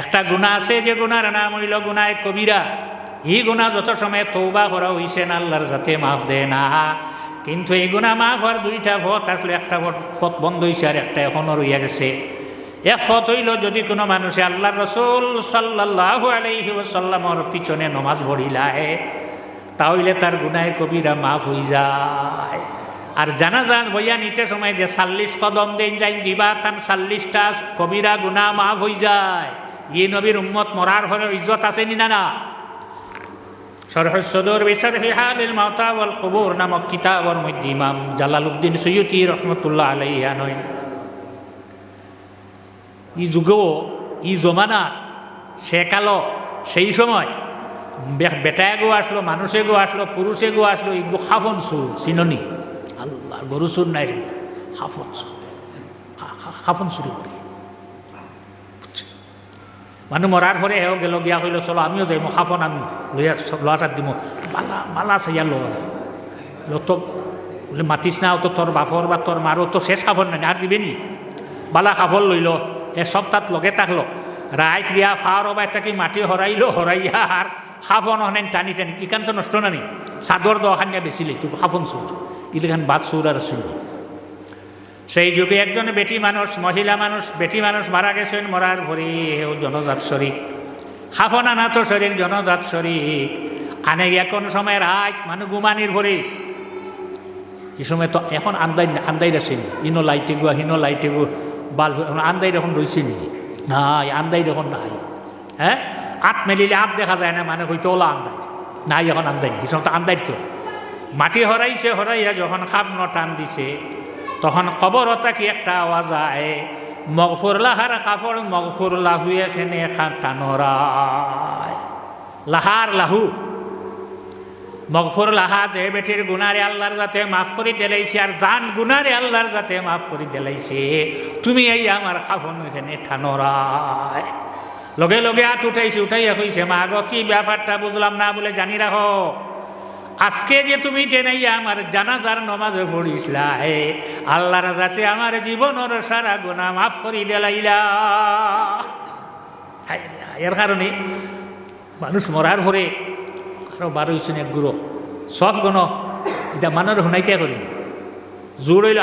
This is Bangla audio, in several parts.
একটা গুণা আছে যে গুণার নাম হইল গুণায় কবিরা এই গুণা যত সময় তৌবা করা হইছে না আল্লাহর যাতে মাফ দেয় না। কিন্তু এই গুণা মাফ হওয়ার দুইটা পথ আসলে একটা পথ বন্ধ হয়েছে আর একটা এখনও রইয়া গেছে এক পথ হইল যদি কোনো মানুষে আল্লাহ রসুল সাল্লাহ আলাইহি ওসাল্লামর পিছনে নমাজ পড়িলায় তাহলে তার গুনায় কবিরা মাফ হয়ে যায়। আর জানা যান বইয়া নিতে সময় যে চাল্লিশ কদম দিন যাই দিবা তার চাল্লিশটা কবিরা গুণা মাফ হয়ে যায়। ই নবীর উম্মত মরার হরে ইজ্জত আছে নি, না? না সরহ সদর বিশর হালিল মাওতা ওয়াল কবুর নামক কিতাবর মধ্যে ইমাম জালালউদ্দিন সৈয়দি রহমতুল্লাহ আলাইহা নয় ই যুগও, ই জমানাত, সে কালো সেই সময় বেটায় গো আসলো মানুষে গো আসলো পুরুষে গো আসলো ইগো খাফন সুর চিননি। আল্লাহ গরু সুর নাই রে খাফন সুর খাফন চুরি করি বুঝছে? মানুহ মরার পরে হেও গেল গিয়া কইল চলো, আমিও যাই, মই খাফন আন লইয়া ল'ৰা ছাত দিম মালা মালা চাইয়া ল ল তো বলে মাতিস না তো তোর বাপর বা তোর মারও তো শেষ খাফর নাই আর দিবে নি? বালা খাফর লইল এ সব তাত লগে থাকল রাইত গিয়া ফার অবাই তাকে মাটি হরাইলো হরাইয়া আর খাফন হনেন টানি টানি তো নষ্ট নানি চাদর দখানিয়া বেচিলে তুই খাফন চুর ইলেখান বাদ চুর আর শুনলি সেই যুগে একজন বেটি মানুষ, মহিলা মানুষ, বেটি মানুষ মারা গেছেন, মরার ভরি হেও জনজাত শরিক। খাফন আনা তো শরিক, জনজাত শরিক। আনে কোন সময় রাত মানুষ গুমানির ভরি এই সময় তো এখন আন্দাই আন্দাই রাখছেনি ইনো লাইটে গুয়া হিনো লাইটে গু, বাল আন্দাই এখন রয়েছে নি। নাই, আন্দাই এখন নাই। হ্যাঁ? আট মেলিলে আট দেখা যায় না মানে হয়তো ওলা আন্দাই। নাই এখন আন্দাই নেই তো আন্দাই তো। মাটি হরাইছে, হরাইয়া যখন খাপ টান দিছে তখন কবরতা কি একটা আওয়াজ আয় মগফুর লাহার কাপড় মগফুর লাহুয়ে খেনে লাহার লাহু। মগফুর লাহা যে বেটির গুনারে আল্লাহর যাতে মাফ করে দিলাইছে আর জান গুনারে আল্লাহর যাতে মাফ করে দিলাইছে, তুমি এই আমার খাফন এখানে ঠানরায় লগে লগে হাত উঠাইছে, উঠাইয়া কইছে, মা কি ব্যাপারটা বুঝলাম না বলে জানি রাখো। আজকে যে তুমি টেনাইয়া আমার জানাজার নমাজে পড়িসলা হে আল্লাহর যাতে আমার জীবনের সারা গুণা মাফ করি দিলাইলা। এর কারণে মানুষ মরার ভরে আরও বারো এক গুরু সব গণ এটা মানের শুনাইতে করি। জোর হইল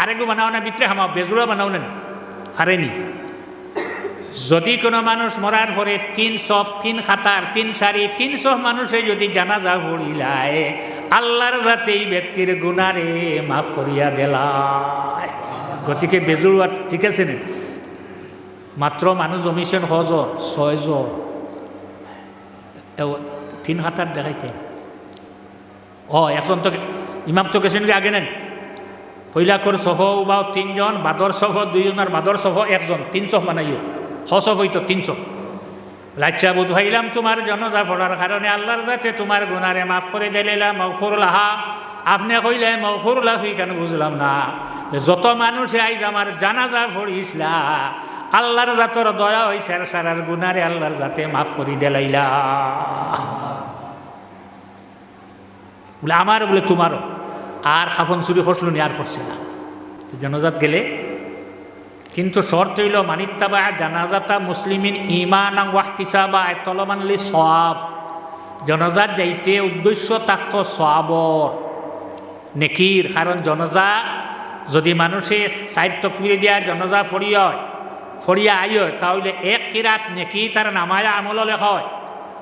আরেকো বানাও না, ভিতরে হামাও বেজোড়া বানাও নেন। হারেনি যদি কোনো মানুষ মরার পরে তিন সফ তিন খাতার, তিন সারি, তিন সফ মানুষে যদি জানাজা পড়িলায়, আল্লাহর যাতে এই ব্যক্তির গুণারে মাফ করিয়া দেলায়। গতিকে বেজুড়ুয়া ঠিক আছে না? মাত্র মানুষ জমিছেন ছয়জন এও তিন হাতার দেখাইতেন ও একজন তো ইমাম তো গেছেন আগে নেন পৈলাকর সফ বা তিনজন বাদর সফ দুইজন আর বাদর সফ একজন, তিন সফ বানাইও হ সফ হইতো তিন সফ লাচ্চা বুধ ভাইলাম তোমার জনজা পড়ার কারণে আল্লাহর যাতে তোমার গুনারে মাফ করে দিলাম মফুর লাহা। আপনি কইলে মফুর লাহুই কেন বুঝলাম না? যত মানুষ আইজ আমার জানাজা পড়িসলা আল্লাহর জাতর দয়া হই সার সারার গুনারে আল্লাহর যাতে মাফ করি দিলাইলা। বলে আমার বলে তোমারও আর খাফন চুরি নি আর করছে না। জনজাত গেলে কিন্তু শর্ত হইল মানিত্তাবা জানাজাতা মুসলিমিন ইমান ওয়াহতিসাবা তলমানলি সব জনজাত যাইতে উদ্দেশ্য থাকত সবর নেকির। কারণ জনজা যদি মানুষে সাইড তকমিরে দিয়া জনজা ফড়িয়া হয়, ফড়িয়া আই হয়, তাহলে এক কিরাত নেকি তার নামায়া আমল হয়।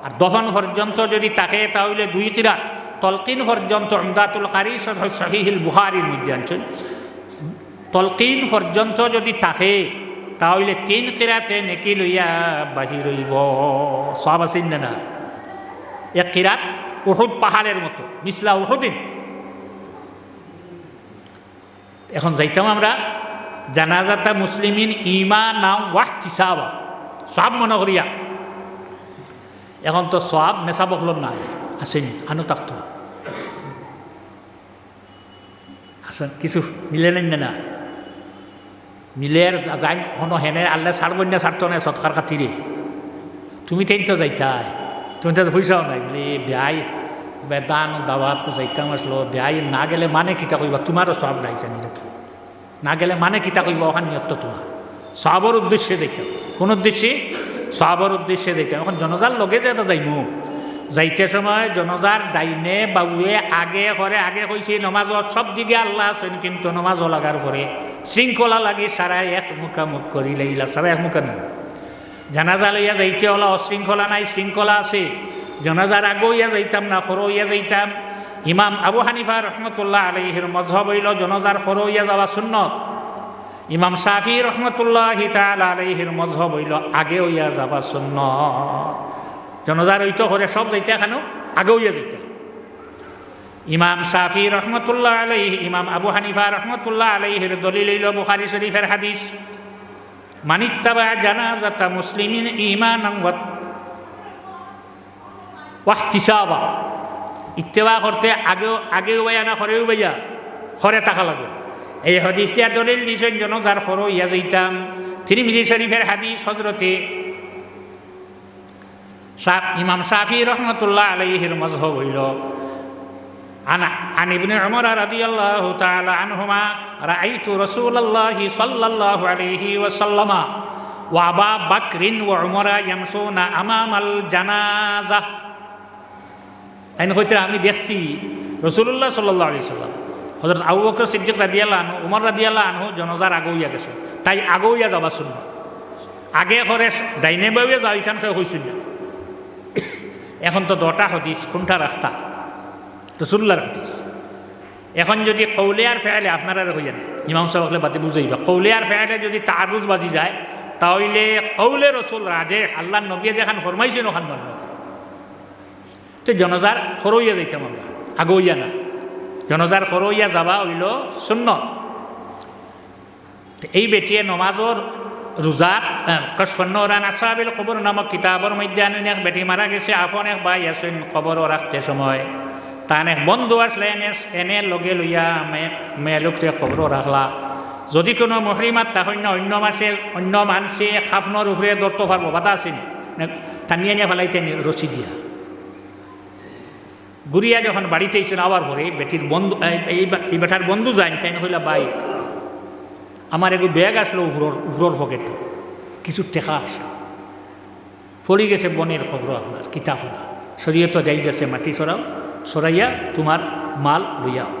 আর দহন পর্যন্ত যদি তাকে, তাহলে দুই কিরাত। তলকিন পর্যন্ত আমদাতুল কারি সহিহিল বুহারির মধ্যে আনছেন তলকিন পর্যন্ত যদি থাকে, তাহলে তিন কিরাতে নেকি লইয়া বাহির হইব সব আছেন না এক কিরাত উহুদ পাহাড়ের মতো, মিসলা উহুদিন। এখন যাইতাম আমরা জানাজাতা মুসলিমিন ইমা নাম ওয়াহ তিসাবা, সব মনে করিয়া। এখন তো সব মেশা বকলম নাই আসেনি আনো থাকতো আসেন কিছু মিলে নেন না? মিলের যাই হন হেনে আল্লাহ ছাড়বই না ছাড়তো না সৎকার খাতিরে তুমি তেন তো যাইতাই। তুমি তো হইসাও নাই। বলে বেয়াই বেদান দাওয়াত তো যাইতাম আসলো বেয়াই না গেলে মানে কিতা কইবা তোমারও সব নাই জানি রাখি না গেলে মানে কিতা কইবা ওখান নিয়ত তোমার সবর উদ্দেশ্যে যাইতাম। কোন উদ্দেশ্যে? সহাবর উদ্দেশ্যে যাইতাম। এখন জনজার লগে যে এটা যাইমু। যাইতে সময় জনজার ডাইনে বাবুয়ে আগে করে আগে কইছে নমাজত সব দিকে আল্লাহ আছেন, কিন্তু নমাজও লাগার পরে শৃঙ্খলা লাগি সারা এক মুখামুখ করি লাইলা সারা এক মুখা নেই জানাজা লইয়া যাইতে হলা অশৃঙ্খলা নাই, শৃঙ্খলা আছে। জনাজার আগেও ইয়া যাইতাম না সরো ইয়া যাইতাম। ইমাম আবু হানিফা রহমতুল্লাহ আলহির মজহব হইল জনজার সরো ইয়া যাওয়া সুন্নত। ইমাম শাফি রহমতুল্লাহ তাল আলহির মজহব হইল আগেও ইয়া যাবা সুন্নত। জনজার হইতো করে সব যাইতে এখানেও আগেও ইয়া যাইতে। ইমাম শাফি রহমতুল্লাহ আলহি ইমাম আবু হানিফা রহমতুল্লাহ আলহির দলিল বুখারি শরীফের হাদিস মানিত্তাবা জানাজাতা মুসলিমিন ইমান ইত্তেবা করতে আগেও আগেও বাইয়া না খরেও বাইয়া খরে টাকা লাগো এই হদিসটিয়া দলিল দিছেন জন যার খর ইয়া যাইতাম। তিনি মিজি শরীফের হাদিস হজরতে ইমাম শাফি রহমতুল্লাহ আলাইহির মজহব হইল। عن عن ابن عمر رضي الله تعالى عنهما رأيت رسول الله صلى الله عليه وسلم وأبا بكر وعمر يمشون أمام الجنازة তাই হইতে আমি দেখছি রসুল্লাহ সাল্লাহ আলি সাল্লাম হজরত আবু বকর সিদ্দিক রাদিয়াল্লাহ আনহু উমর রাদিয়াল্লাহ আনহু জনজার আগৌইয়া গেছে তাই আগৌইয়া যাবা শূন্য আগে করে ডাইনে বাউয়ে যাও এখান থেকে হইছিল না এখন তো দটা হদিস কোনটা রাস্তা রসুল্লার হাদিস। এখন যদি কৌলিয়ার ফেয়ালে, আপনারা হইয়ান ইমাম সাহেবকে বাতি বুঝাইবা কৌলিয়ার ফেয়ালে যদি তারুজ বাজি যায়, তাহলে কৌলে রসুল রাজে আল্লাহ নবিয়া যেখান ফরমাইছেন ওখান মানব তো জনজার খরইয়া যাইতাম আমরা। আগইয়া না। জনজার খরইয়া যাবা হইল শূন্য এই বেটিয়ে নমাজর রোজা রোজার কসফন্নরান আসাবিল খবর নামক কিতাবর মধ্যে আনুন। এক বেটি মারা গেছে আফন এক বাই আসেন খবরও রাখতে সময়। তান বন্ধু আসলে এনে এনে লগে লইয়া মেয়ে লোকতে খবরও রাখলা যদি কোনো মহরিমাত তাহলে অন্য মাসে অন্য মানুষে খাফনের উপরে দৌড়তে পারব বাধা আসেনি টানিয়ে নিয়ে ফেলাইতে রশি দিয়া। গুড়িয়া যখন বাড়িতে এসে আবার পরে বেটির বন্ধু এই বেটার বন্ধু যান তাই হইলা বাই। আমার এগু ব্যাগ আসলো উপর উপর পকেট কিছু টেকা আসলো ফড়ি গেছে বনের খবর আপনার কিতাফরা সরিয়ে তো যাই যাচ্ছে মাটি সরাও সরাইয়া তোমার মাল লইয়াও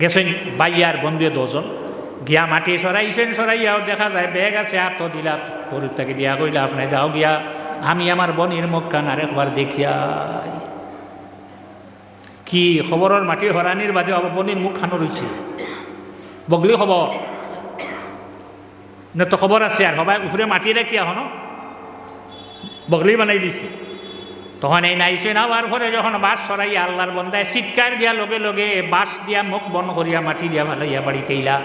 গেছেন বাইয়ার বন্ধুয়ে দজন গিয়া মাটি সরাইছেন সরাইয়াও দেখা যায় ব্যাগ আছে হাত দিলা তাকে দিয়া কইলা আপনি যাও গিয়া, আমি আমার বনির মুখ কান আরেকবার দেখিয়াই। কি খবরের মাটি হরানির বাদে অবনির মুখ খানো রয়েছে বগলি খবর না তো খবর আছে আর সবাই উফরে মাটি রাখি এখনও বগলি বানাই দিছে। তখন এই নাইছে না হওয়ার পরে যখন বাস সরাই আল্লাহর বন্দায় চিৎকার দিয়া লগে লগে বাস দিয়া মুখ বন করিয়া মাটি দিয়া ভালাইয়া বাড়িতে ইলা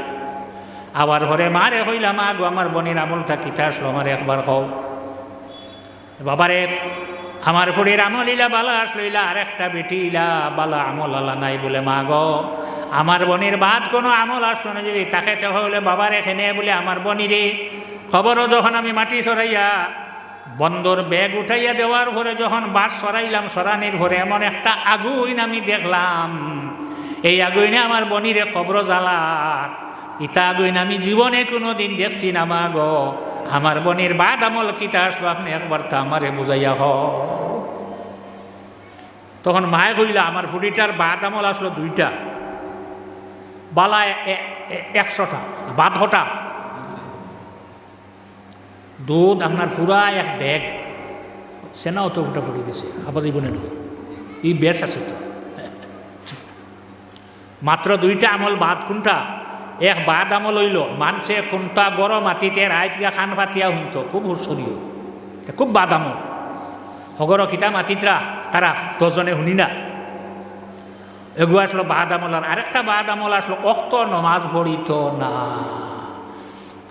আবার ঘরে মারে হইলা মা গো আমার বনের আমলটা কিতা আসলো? আমার একবার হও বাবারে, আমার ফুড়ির আমল ইলা, বালা আসলো ইলা আর একটা বেটি ইলা, বালা আমল আলা নাই বলে, মা গো, আমার বনির বাদ কোনো আমল আসতো না যদি তাকে হলে বাবার এখানে বলে, আমার বনিরে। খবরও যখন আমি মাটি সরাইয়া বন্দর ব্যাগ উঠাইয়া দেওয়ার পরে যখন বাস সরাইলাম, সরানির ভরে এমন একটা আগুইন আমি দেখলাম। এই আগুইনে আমার বনিরে কবর জ্বালার ইতা আগুইন আমি জীবনে কোনো দিন দেখছি না, মা গো। আমার বনির বাদ আমল কিতা আসলো, আপনি একবার তা আমারে বুঝাইয়া হ তখন মায়ে কইলা, আমার ফুটিটার বাদ আমল আসলো দুইটা। বালা একশোটা, বাদশটা। দুধ আপনার পুরা এক ডেগ সেনাও তো ফুটা ফুটে গেছে খাবার জীবনে নেই এই বেশ আছে তো। মাত্র দুইটা আমল বাদ কোনটা? এক বাদ আমল হইল, মানছে কোনটা গরম মাটিতে রাইত গা খান পাতিয়া শুনতো খুব হুসরিও খুব বাদ আমল। হগর কিতা মাতিতরা তারা দশজনে শুনি না। এগু আসলো বাদ আমল আর আরেকটা বাদ আমল আসলো, অক্ত নমাজ পড়িত না।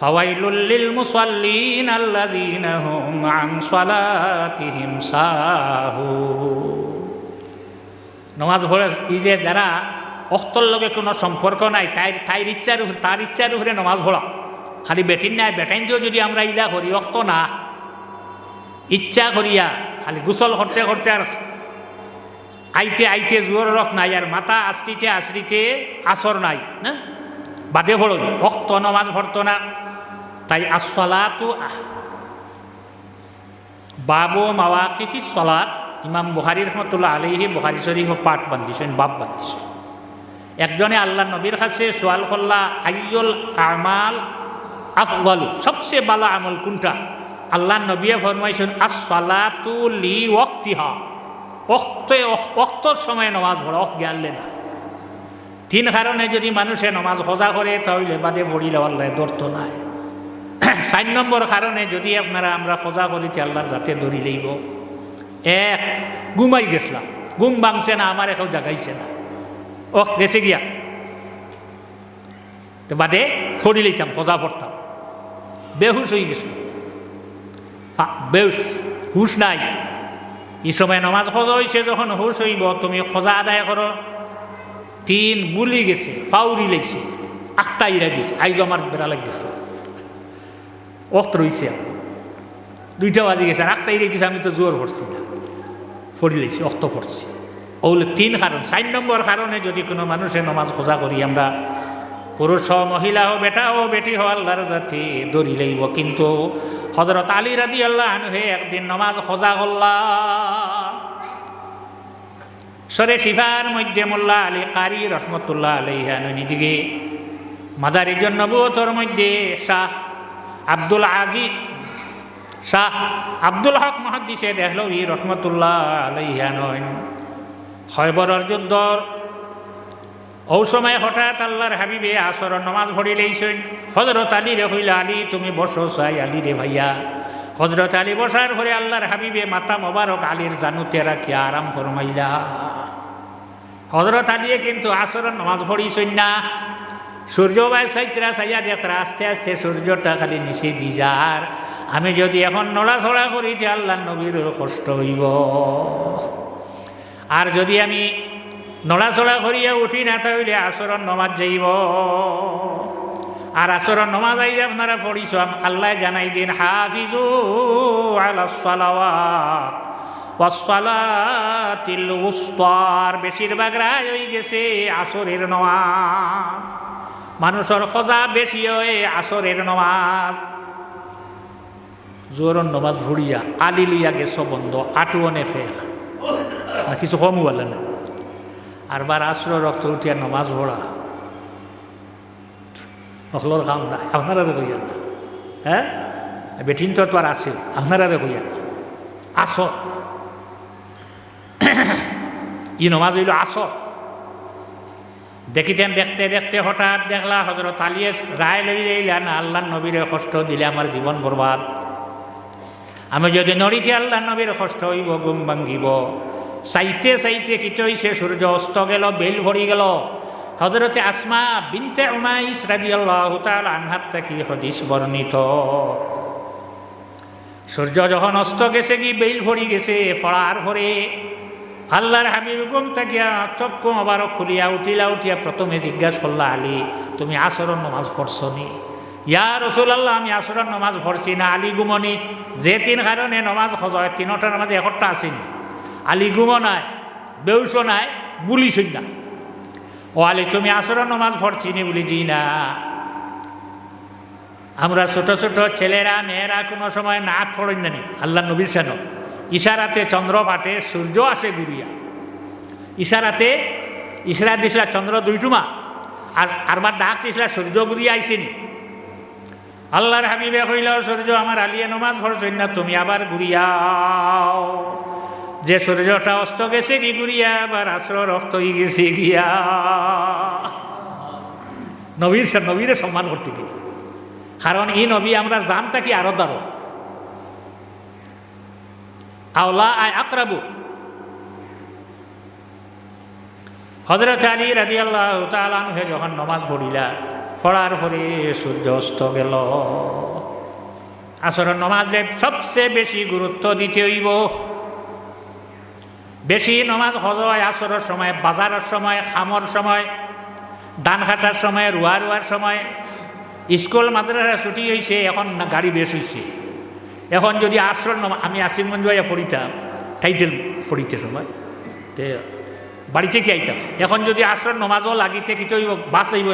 ফাওয়াইলুল মুসাল্লিন আল্লাযীনা হুম আন সালাতিহিম সাহু। নমাজ পড়ে এই যে যারা অক্তর লগে কোনো সম্পর্ক নাই, তাই তাইর ইচ্ছার তার ইচ্ছার উপরে নমাজ পড়া। খালি বেটিন নাই, বেটাইন দিয়েও যদি আমরা ইলা করি, অক্ত না। ইচ্ছা করিয়া খালি গোসল করতে করতে আর আইতে আইতে জোর রক নাই, আর মাথা আশ্রিতে আশ্রিতে আসর নাই, না? বাদে পড়ই। অক্ত নমাজ পড়তো না। তাই আসফালাতু বাবু মাওয়াকিতি সলাদ ইমাম বুহারি রহমতুল্লাহ আলহি বুহারি শরীফ পাঠ বান্ধিছেন বাপ বান্ধিছেন একজনে আল্লাহ নবীর কাছে সোয়াল করলা, আইয়ুল আমাল আফগলু সবচেয়ে ভালো আমল কোনটা? আল্লাহ নবিয়ে ফরমাইছেন আস সালাতু লি ওয়াক্তিহা। অক্তে অক্তর সময় নমাজ পড়া অক গেলে না। তিন কারণে যদি মানুষে নমাজ খোঁজা করে, তাহলে বাদে পড়িলে আল্লাহ দর্ত নাই। চার নম্বর কারণে যদি আপনারা আমরা খোঁজা করিতে আল্লাহর যাতে ধরি লইব। এক, ঘুমাই গেছিলাম। ঘুম ভাঙছে না, আমার এখন জাগাইছে না। ও গেছে গিয়া। তো বাদে ফড়ি লইতাম, খোঁজা পড়তাম বেহুশ হয়ে গেছিল। বেহুশ, হুশ নাই। এই সময় নমাজ খোঁজা হয়েছে যখন হুশ হইব, তুমি সজা আদায় করো। তিন, বুলি গেছে, ফাউরি লেগছে আখটা ইরা দিছে। আইজ আমার বেড়া লাগ অস্ত রয়েছে দুইটা বাজে গেছে ইরে দিছে আমি তো জোর পড়ছি না, ফড়ি লেগছি অস্ত পড়ছি ওগুলো তিন কারণ। চার নম্বর কারণে যদি কোনো মানুষের নমাজ খোঁজা করি, আমরা পুরুষ হোক মহিলা হোক বেটা হোক বেটি হোক আল্লাহর জাতি দড়ি লইব। কিন্তু হজরত আলী রাদি আল্লাহ আনহে একদিন নমাজ খোঁজা করলাম সরে শিফার মধ্যে মোল্লা আলী কারি রহমতুল্লাহ আলহানি দিকে মাদারিজন নবুয়তর মধ্যে শাহ আব্দুল আজি, শাহ আব্দুল হক মহাদ্দিসে দেখল ই রহমতুল্লাহ আলহানন খয়বরের যুদ্ধর ও সময় হঠাৎ আল্লাহর হাবিবে আসর নমাজ ভরি লইছেন। হজরত আলী রে হইলা, আলী, তুমি বসো চাই আলী রে ভাইয়া। হজরত আলী বসার ঘরে আল্লাহর হাবিবে মাতা মোবারক আলীর জানুতে রাখি আরাম ফরমাইলা। হজরত আলিয়ে কিন্তু আসরের নমাজ পড়িছেন না। সূর্য বাই সাইতরা সাইয়া দেখরা আস্তে আস্তে সূর্যটা খালি নিচে দি যার। আমি যদি এখন নড়াচড়া করি যে আল্লাহ নবীর কষ্ট হইব। আর যদি আমি নড়াচড়া করিয়া উঠি না, তাহলে আসরণ নমাজ যাইব। আর আসরণ নমাজ আই যে আপনারা পড়িছ আল্লাহ জানাই দিন, হাফিজু আলা সালাওয়াত ওয়াসসালাতিল উস্তার। বেশিরভাগ রায় হয়ে গেছে আসরের নমাজ। মানুষের খোঁজা বেশি হয় আসরের নমাজ। জোরন নমাজ ভুড়িয়া আলি লইয়া গেছ বন্ধ আটুয়নে ফেক না, কিছু কমও বলে না। আর বার আশ্র রক্ত উঠিয়া নমাজ ভোড়া অকলোর কাম না আপনারা কইয়ান না। হ্যাঁ? বেটিন তো আর আছে আপনারা কইয়ান না। আসর। ই নমাজ হইল আসর। দেখিতেন দেখতে দেখতে হঠাৎ দেখলা হজরত আলিয়ে রায় লই লইলেন আল্লাহ নবীরে কষ্ট দিলে আমার জীবন বরবাদ। আমি যদি নড়িতে আল্লাহ নবীর কষ্ট হইব গুম ভাঙ্গিব। চাইতে চাইতে কিতে হইছে সূর্য অস্ত গেল, বেল ভরি গেল। হজরতে আসমা বিনতে উমাইস রাজি আল্লাহ তাল আনহাত থাকি হদিস বর্ণিত। সূর্য যখন অস্ত গেছে কি, বেল ভরি গেছে ফড়ার ভরে আল্লাহর হাবিব গুম থাকিয়া চক্ষু আবার খুলিয়া উঠিলা, উঠিয়া প্রথমে জিজ্ঞাসা করলা, আলী, তুমি আসরণ নমাজ পড়ছো নি ইয়া রসুল আল্লাহ আমি আসরণ নমাজ পড়ছি না, আলী গুমনি যে তিন কারণে নমাজ খোঁজয় তিনটা নামাজ একটা আসেনি। আলী গুম নাই বেউস নাই বুলিছই না। ও আলী, তুমি আসরণ নমাজ পড়ছি নি বলি জি না। আমরা ছোট ছোট ছেলেরা, মেয়েরা কোনো সময় নাক পড়েন জানি আল্লাহ নবীর সেন ইশারাতে চন্দ্র পাটে সূর্য আসে ঘুরিয়া ইশারাতে ইশারা দিছিল চন্দ্র দুইটুমা, আর আরবার ডাক দিছিল সূর্য ঘুরিয়া আইসেনি আল্লাহর হাবিবে কইল সূর্য আমার আলিয়ে নমাজ ভরছেন না তুমি আবার ঘুরিয়াও যে সূর্যটা অস্ত গেছে কি ঘুরিয়া আবার আশ্র রক্ত গেছে গিয়া নবীর নবীরে সম্মান করতে গিয়ে কারণ এই নবী আমরা জানতা কি আরও দারো আওলা আয় আকরাবু হজরত আলী রাজি আল্লাহ তালানহে যখন নমাজ পড়িলা পড়ার পরে সূর্য অস্ত গেল আসর নমাজে সবচেয়ে বেশি গুরুত্ব দিতে হইব বেশি নমাজ হজয় আসরের সময় বাজারের সময় খামর সময় ধান কাটার সময় রুয়া রুয়ার সময় স্কুল মাদ্রাসা ছুটি হয়েছে এখন গাড়ি বেশ হয়েছে এখন যদি আশ্রয় আমি আসিমগঞ্জ হইয়া পড়িতাম টাইটেল পড়িতে সময়, তে বাড়িতে কি আইতাম? এখন যদি আশ্রয় নমাজও লাগিতে কি বাস আইব